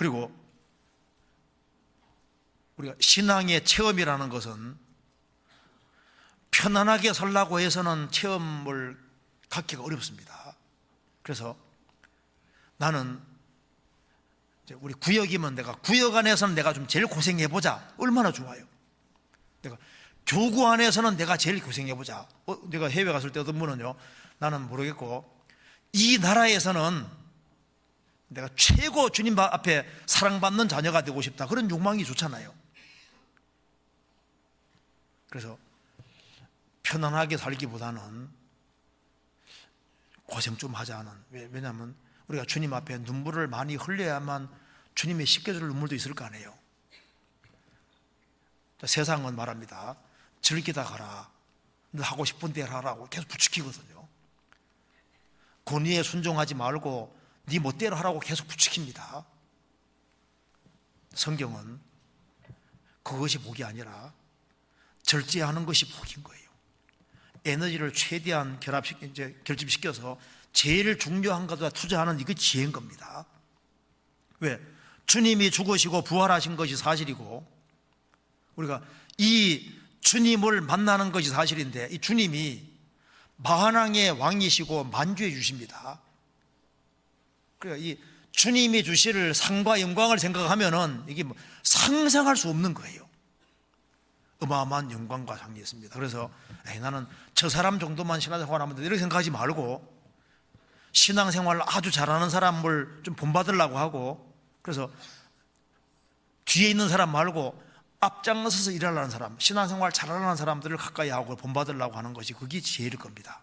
그리고 우리가 신앙의 체험이라는 것은 편안하게 살라고 해서는 체험을 갖기가 어렵습니다. 그래서 나는 우리 구역이면 내가 구역 안에서는 내가 좀 제일 고생해 보자. 얼마나 좋아요. 내가 교구 안에서는 내가 제일 고생해 보자. 어, 내가 해외 갔을 때 어떤 분은요. 나는 모르겠고 이 나라에서는 내가 최고 주님 앞에 사랑받는 자녀가 되고 싶다. 그런 욕망이 좋잖아요. 그래서 편안하게 살기보다는 고생 좀 하자는 왜- 왜냐하면 우리가 주님 앞에 눈물을 많이 흘려야만 주님의 줄 눈물도 있을 거 아니에요. 세상은 말합니다. 즐기다 가라. 너 하고 싶은 대로 하라고 계속 부추기거든요. 권위에 순종하지 말고 네 멋대로 하라고 계속 부추깁니다. 성경은 그것이 복이 아니라 절제하는 것이 복인 거예요. 에너지를 최대한 결합시 이제 결집시켜서 제일 중요한 것에 투자하는 이게 지혜인 겁니다. 왜? 주님이 죽으시고 부활하신 것이 사실이고 우리가 이 주님을 만나는 것이 사실인데 이 주님이 만왕의 왕이시고 만주해 주십니다. 그래서 이 주님이 주실 상과 영광을 생각하면은 이게 뭐 상상할 수 없는 거예요. 어마어마한 영광과 상이 있습니다. 그래서 나는 저 사람 정도만 신앙생활 하면 돼 이렇게 생각하지 말고 신앙생활을 아주 잘하는 사람을 좀 본받으려고 하고 그래서 뒤에 있는 사람 말고 앞장서서 일하려는 사람 신앙생활 잘하는 사람들을 가까이 하고 본받으려고 하는 것이 그게 지혜일 겁니다.